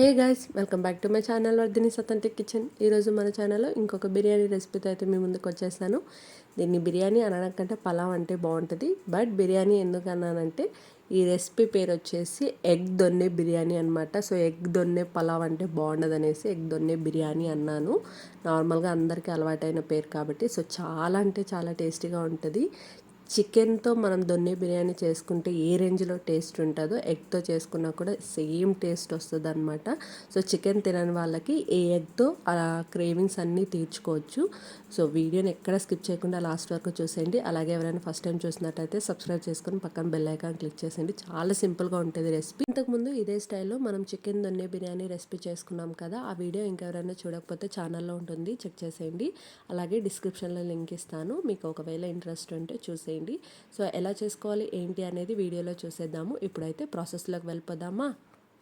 Hey guys welcome back to my channel Vardhini authentic kitchen ఈరోజు మన ఛానల్లో ఇంకొక బిర్యానీ రెసిపీతో అయితే మీ ముందుకు వచ్చేసాను దీన్ని బిర్యానీ అనడం కంటే పలావ్ అంటే బాగుంటుంది. బట్ బిర్యానీ ఎందుకు అన్నానంటే ఈ రెసిపీ పేరు వచ్చేసి ఎగ్ దొన్నె బిర్యానీ అనమాట సో ఎగ్ దొన్నె పలావ్ అంటే బాగుండదు అనేసి ఎగ్ దొన్నె బిర్యానీ అన్నాను. నార్మల్గా అందరికీ అలవాటైన పేరు కాబట్టి. సో చాలా అంటే చాలా టేస్టీగా ఉంటుంది. చికెన్తో మనం దొన్నె బిర్యానీ చేసుకుంటే ఏ రేంజ్లో టేస్ట్ ఉంటుందో ఎగ్తో చేసుకున్నా కూడా సేమ్ టేస్ట్ వస్తుంది అనమాట సో చికెన్ తినని వాళ్ళకి ఏ ఎగ్తో ఆ క్రేవింగ్స్ అన్నీ తీర్చుకోవచ్చు. సో వీడియోని ఎక్కడ స్కిప్ చేయకుండా లాస్ట్ వరకు చూసేయండి. అలాగే ఎవరైనా ఫస్ట్ టైం చూసినట్టయితే సబ్స్క్రైబ్ చేసుకొని పక్కన బెల్ ఐకాన్ క్లిక్ చేసేయండి. చాలా సింపుల్గా ఉంటుంది రెసిపీ. ఇంతకుముందు ఇదే స్టైల్లో మనం చికెన్ దొన్నె బిర్యానీ రెసిపీ చేసుకున్నాం కదా ఆ వీడియో ఇంకెవరైనా చూడకపోతే ఛానల్లో ఉంటుంది. చెక్ చేసేయండి. అలాగే డిస్క్రిప్షన్లో లింక్ ఇస్తాను. మీకు ఒకవేళ ఇంట్రెస్ట్ ఉంటే చూసేయండి. చేయండి. సో ఎలా చేసుకోవాలి ఏంటి అనేది వీడియోలో చూసేద్దాము. ఇప్పుడైతే ప్రాసెస్లోకి వెళ్ళిపోదామా?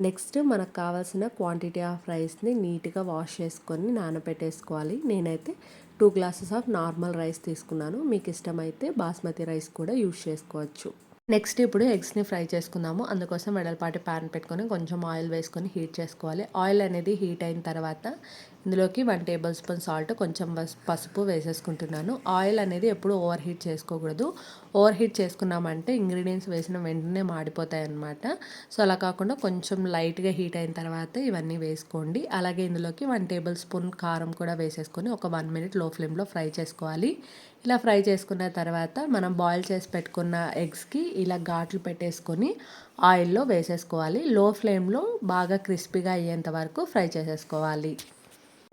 నెక్స్ట్ మనకు కావాల్సిన క్వాంటిటీ ఆఫ్ రైస్ని నీట్గా వాష్ చేసుకొని నానబెట్టేసుకోవాలి. నేనైతే two glasses of normal rice తీసుకున్నాను. మీకు ఇష్టమైతే బాస్మతి రైస్ కూడా యూజ్ చేసుకోవచ్చు. నెక్స్ట్ ఇప్పుడు ఎగ్స్ని ఫ్రై చేసుకుందాము. అందుకోసం వెడల్పాటి ప్యాన్ పెట్టుకొని కొంచెం ఆయిల్ వేసుకొని హీట్ చేసుకోవాలి. ఆయిల్ అనేది హీట్ అయిన తర్వాత ఇందులోకి వన్ టేబుల్ స్పూన్ సాల్ట్ కొంచెం పసుపు వేసేసుకుంటున్నాను. ఆయిల్ అనేది ఎప్పుడు ఓవర్ హీట్ చేసుకోకూడదు. ఓవర్ హీట్ చేసుకున్నామంటే ఇంగ్రీడియంట్స్ వేసిన వెంటనే మాడిపోతాయి అన్నమాట సో అలా కాకుండా కొంచెం లైట్గా హీట్ అయిన తర్వాత ఇవన్నీ వేసుకోండి. అలాగే ఇందులోకి వన్ టేబుల్ స్పూన్ కారం కూడా వేసేసుకొని ఒక వన్ మినిట్లో ఫ్లేమ్లో ఫ్రై చేసుకోవాలి. ఇలా ఫ్రై చేసుకున్న తర్వాత మనం బాయిల్ చేసి పెట్టుకున్న ఎగ్స్కి ఇలా ఘాట్లు పెట్టేసుకొని ఆయిల్లో వేసేసుకోవాలి. లో ఫ్లేమ్లో బాగా క్రిస్పీగా అయ్యేంత వరకు ఫ్రై చేసేసుకోవాలి.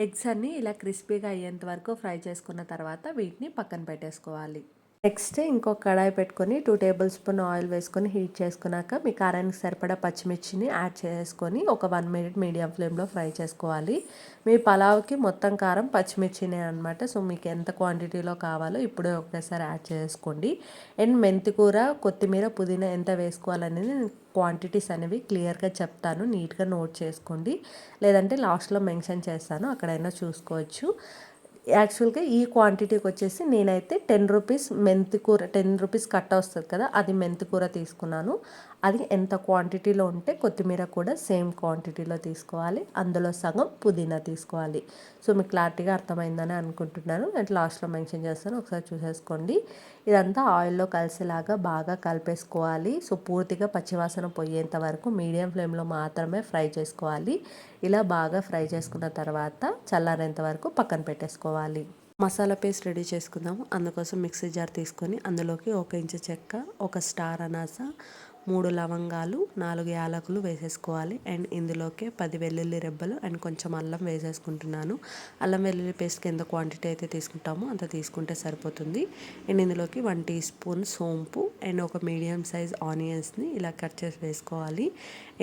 ఎగ్స్ అన్నీ ఇలా క్రిస్పీగా అయ్యేంత వరకు ఫ్రై చేసుకున్న తర్వాత వీటిని పక్కన పెట్టేసుకోవాలి. నెక్స్ట్ ఇంకొక కడాయి పెట్టుకొని టూ టేబుల్ స్పూన్ ఆయిల్ వేసుకొని హీట్ చేసుకున్నాక మీ కారానికి సరిపడా పచ్చిమిర్చిని యాడ్ చేసుకొని ఒక వన్ మినిట్ మీడియం ఫ్లేమ్లో ఫ్రై చేసుకోవాలి. మీ పలావ్కి మొత్తం కారం పచ్చిమిర్చినే అనమాట సో మీకు ఎంత క్వాంటిటీలో కావాలో ఇప్పుడే ఒకేసారి యాడ్ చేసుకోండి. అండ్ మెంతికూర కొత్తిమీర పుదీనా ఎంత వేసుకోవాలనేది క్వాంటిటీస్ అనేవి క్లియర్గా చెప్తాను. నీట్గా నోట్ చేసుకోండి. లేదంటే లాస్ట్లో మెన్షన్ చేస్తాను. అక్కడైనా చూసుకోవచ్చు. యాక్చువల్గా ఈ క్వాంటిటీకి వచ్చేసి నేనైతే టెన్ రూపీస్ మెంతి కూర టెన్ రూపీస్ కట్ట వస్తుంది కదా అది మెంతి కూర తీసుకున్నాను. అది ఎంత క్వాంటిటీలో ఉంటే కొత్తిమీర కూడా సేమ్ క్వాంటిటీలో తీసుకోవాలి. అందులో సగం పుదీనా తీసుకోవాలి. సో మీకు క్లారిటీగా అర్థమైందని అనుకుంటున్నాను. నేను లాస్ట్లో మెన్షన్ చేస్తాను. ఒకసారి చూసేసుకోండి. ఇదంతా ఆయిల్లో కలిసేలాగా బాగా కలిపేసుకోవాలి. సో పూర్తిగా పచ్చివాసన పోయేంత వరకు మీడియం ఫ్లేమ్లో మాత్రమే ఫ్రై చేసుకోవాలి. ఇలా బాగా ఫ్రై చేసుకున్న తర్వాత చల్లారేంత వరకు పక్కన పెట్టేసుకోవాలి. కావాలి మసాలా పేస్ట్ రెడీ చేసుకుందాము. అందుకోసం మిక్సీ జార్ తీసుకొని అందులోకి ఒక ఇంచు చెక్క ఒక స్టార్ అనాస మూడు లవంగాలు నాలుగు యాలకులు వేసేసుకోవాలి. అండ్ ఇందులోకి పది వెల్లుల్లి రెబ్బలు అండ్ కొంచెం అల్లం వేసేసుకుంటున్నాను. అల్లం వెల్లుల్లి పేస్ట్కి ఎంత క్వాంటిటీ అయితే తీసుకుంటామో అంత తీసుకుంటే సరిపోతుంది. అండ్ ఇందులోకి వన్ టీ స్పూన్ సోంపు అండ్ ఒక మీడియం సైజ్ ఆనియన్స్ని ఇలా కట్ చేసి వేసుకోవాలి.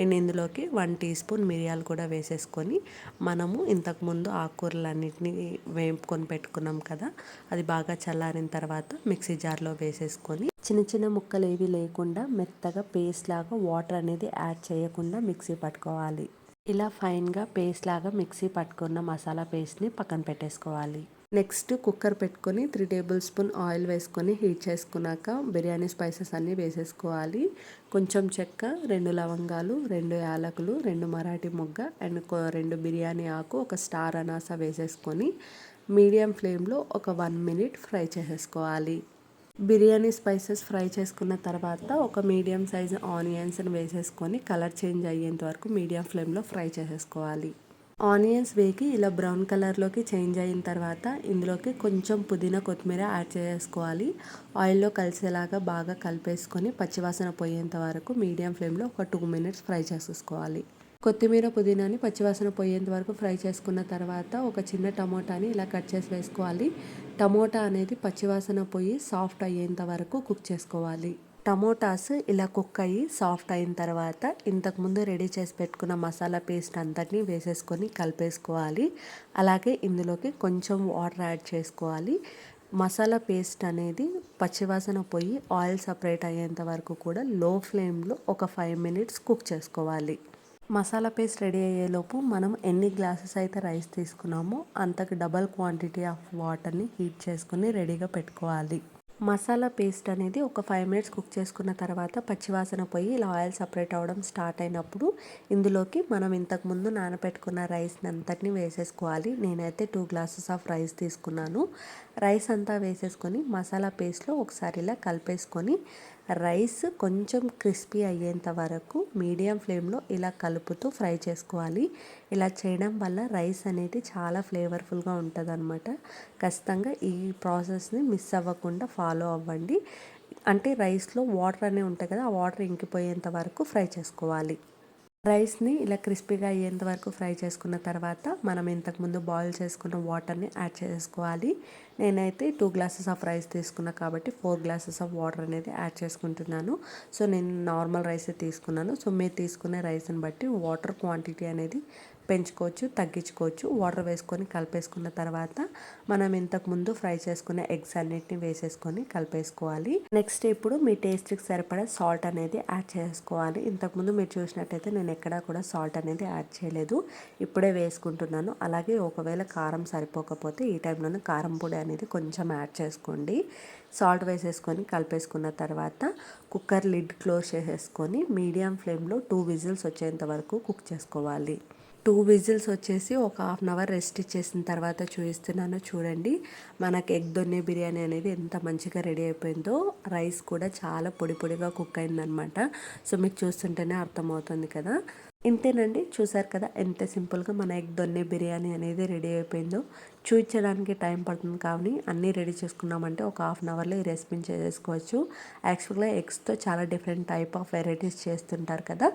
అండ్ ఇందులోకి వన్ టీ స్పూన్ మిరియాలు కూడా వేసేసుకొని మనము ఇంతకుముందు ఆకుకూరలన్నింటినీ వేపుకొని పెట్టుకున్నాం కదా అది బాగా చల్లారిన తర్వాత మిక్సీ జార్లో వేసేసుకొని చిన్న చిన్న ముక్కలు ఏవి లేకుండా మెత్తగా పేస్ట్ లాగా వాటర్ అనేది యాడ్ చేయకుండా మిక్సీ పట్టుకోవాలి. ఇలా ఫైన్గా పేస్ట్ లాగా మిక్సీ పట్టుకున్న మసాలా పేస్ట్ని పక్కన పెట్టేసుకోవాలి. నెక్స్ట్ కుక్కర్ పెట్టుకొని త్రీ టేబుల్ స్పూన్ ఆయిల్ వేసుకొని హీట్ చేసుకున్నాక బిర్యానీ స్పైసెస్ అన్నీ వేసేసుకోవాలి. కొంచెం చెక్క రెండు లవంగాలు రెండు యాలకులు రెండు మరాఠీ మొగ్గ అండ్ రెండు బిర్యానీ ఆకు ఒక స్టార్ అనాస వేసేసుకొని మీడియం ఫ్లేమ్లో ఒక వన్ మినిట్ ఫ్రై చేసేసుకోవాలి. బిర్యానీ స్పైసెస్ ఫ్రై చేసుకున్న తర్వాత ఒక మీడియం సైజు ఆనియన్స్ని వేసేసుకొని కలర్ చేంజ్ అయ్యేంత వరకు మీడియం ఫ్లేమ్లో ఫ్రై చేసేసుకోవాలి. ఆనియన్స్ వేగి ఇలా బ్రౌన్ కలర్లోకి చేంజ్ అయిన తర్వాత ఇందులోకి కొంచెం పుదీనా కొత్తిమీర యాడ్ చేసుకోవాలి ఆయిల్లో కలిసేలాగా బాగా కలిపేసుకొని పచ్చివాసన పోయేంత వరకు మీడియం ఫ్లేమ్లో ఒక టూ మినిట్స్ ఫ్రై చేసేసుకోవాలి. కొత్తిమీర పుదీనాని పచ్చివాసన పోయేంత వరకు ఫ్రై చేసుకున్న తర్వాత ఒక చిన్న టమోటాని ఇలా కట్ చేసి వేసుకోవాలి. టమోటా అనేది పచ్చివాసన పోయి సాఫ్ట్ అయ్యేంత వరకు కుక్ చేసుకోవాలి. టమోటాస్ ఇలా కుక్ అయ్యి సాఫ్ట్ అయిన తర్వాత ఇంతకుముందు రెడీ చేసి పెట్టుకున్న మసాలా పేస్ట్ అంతటిని వేసేసుకొని కలిపేసుకోవాలి. అలాగే ఇందులోకి కొంచెం వాటర్ యాడ్ చేసుకోవాలి. మసాలా పేస్ట్ అనేది పచ్చివాసన పోయి ఆయిల్ సపరేట్ అయ్యేంత వరకు కూడా లో ఫ్లేమ్లో ఒక ఫైవ్ మినిట్స్ కుక్ చేసుకోవాలి. మసాలా పేస్ట్ రెడీ అయ్యేలోపు మనం ఎన్ని గ్లాసెస్ అయితే రైస్ తీసుకున్నామో అంతకు డబల్ క్వాంటిటీ ఆఫ్ వాటర్ని హీట్ చేసుకుని రెడీగా పెట్టుకోవాలి. మసాలా పేస్ట్ అనేది ఒక ఫైవ్ మినిట్స్ కుక్ చేసుకున్న తర్వాత పచ్చివాసన పోయి ఇలా ఆయిల్ సపరేట్ అవ్వడం స్టార్ట్ అయినప్పుడు ఇందులోకి మనం ఇంతకుముందు నానబెట్టుకున్న రైస్ని అంతటిని వేసేసుకోవాలి. నేనైతే టూ గ్లాసెస్ ఆఫ్ రైస్ తీసుకున్నాను. రైస్ అంతా వేసేసుకొని మసాలా పేస్ట్లో ఒకసారి ఇలా కలిపేసుకొని రైస్ కొంచెం క్రిస్పీ అయ్యేంత వరకు మీడియం ఫ్లేమ్లో ఇలా కలుపుతూ ఫ్రై చేసుకోవాలి. ఇలా చేయడం వల్ల రైస్ అనేది చాలా ఫ్లేవర్ఫుల్గా ఉంటుంది అనమాట ఖచ్చితంగా ఈ ప్రాసెస్ని మిస్ అవ్వకుండా ఫాలో అవ్వండి. అంటే రైస్లో వాటర్ అనేవి ఉంటాయి కదా ఆ వాటర్ ఇంకిపోయేంత వరకు ఫ్రై చేసుకోవాలి. రైస్ని ఇలా క్రిస్పీగా అయ్యేంత వరకు ఫ్రై చేసుకున్న తర్వాత మనం ఇంతకుముందు బాయిల్ చేసుకున్న వాటర్ని యాడ్ చేసుకోవాలి. నేనైతే టూ గ్లాసెస్ ఆఫ్ రైస్ తీసుకున్నా కాబట్టి ఫోర్ గ్లాసెస్ ఆఫ్ వాటర్ అనేది యాడ్ చేసుకుంటున్నాను. సో నేను నార్మల్ రైస్ తీసుకున్నాను. సో మీరు తీసుకునే రైస్ని బట్టి వాటర్ క్వాంటిటీ అనేది పెంచుకోవచ్చు తగ్గించుకోవచ్చు. వాటర్ వేసుకొని కలిపేసుకున్న తర్వాత మనం ఇంతకు ముందు ఫ్రై చేసుకున్న ఎగ్స్ అన్నిటిని వేసేసుకొని కలిపేసుకోవాలి. నెక్స్ట్ ఇప్పుడు మీ టేస్ట్కి సరిపడా సాల్ట్ అనేది యాడ్ చేసుకోవాలి. ఇంతకుముందు మీరు చూసినట్టయితే నేను ఎక్కడా కూడా సాల్ట్ అనేది యాడ్ చేయలేదు. ఇప్పుడే వేసుకుంటున్నాను. అలాగే ఒకవేళ కారం సరిపోకపోతే ఈ టైంలోనే కారం పొడి అనేది కొంచెం యాడ్ చేసుకోండి. సాల్ట్ వేసేసుకొని కలిపేసుకున్న తర్వాత కుక్కర్ లిడ్ క్లోజ్ చేసేసుకొని మీడియం ఫ్లేమ్లో టూ విజిల్స్ వచ్చేంత వరకు కుక్ చేసుకోవాలి. టూ విజిల్స్ వచ్చేసి ఒక హాఫ్ అన్ అవర్ రెస్ట్ ఇచ్చేసిన తర్వాత చూపిస్తున్నాను. చూడండి మనకి ఎగ్ దొన్నే బిర్యానీ అనేది ఎంత మంచిగా రెడీ అయిపోయిందో రైస్ కూడా చాలా పొడి పొడిగా కుక్ అయిందనమాట. సో మీకు చూస్తుంటేనే అర్థమవుతుంది కదా. ఇంతేనండి. చూసారు కదా ఎంత సింపుల్గా మన ఎగ్ దొన్నే బిర్యానీ అనేది రెడీ అయిపోయిందో. చూపించడానికి టైం పడుతుంది కానీ అన్నీ రెడీ చేసుకున్నామంటే ఒక హాఫ్ అన్ అవర్లో ఈ రెసిపీని చేసుకోవచ్చు. యాక్చువల్గా ఎగ్స్తో చాలా డిఫరెంట్ టైప్ ఆఫ్ వెరైటీస్ చేస్తుంటారు కదా.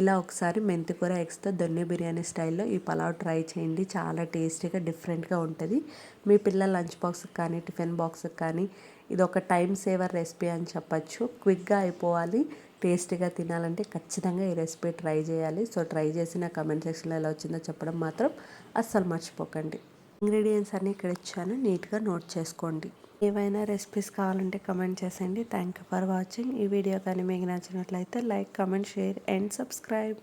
ఇలా ఒకసారి మెంతికూర ఎగ్స్తో దొన్నే బిర్యానీ స్టైల్లో ఈ పలావ్ ట్రై చేయండి. చాలా టేస్టీగా డిఫరెంట్గా ఉంటుంది. మీ పిల్లల లంచ్ బాక్స్కి కానీ టిఫిన్ బాక్స్కి కానీ ఇది ఒక టైం సేవర్ రెసిపీ అని చెప్పచ్చు. క్విక్గా అయిపోవాలి. టేస్టీగా తినాలంటే ఖచ్చితంగా ఈ రెసిపీ ట్రై చేయాలి. సో ట్రై చేసి నా కమెంట్ సెక్షన్లో ఎలా వచ్చిందో చెప్పడం మాత్రం అస్సలు మర్చిపోకండి. ఇంగ్రీడియంట్స్ అన్నీ ఇక్కడ ఇచ్చాను. నీట్గా నోట్ చేసుకోండి. ఏవైనా రెసిపీస్ కావాలంటే కమెంట్ చేసేయండి. Thank you for watching. ఈ వీడియో కానీ మీకు నచ్చినట్లయితే like comment share and subscribe.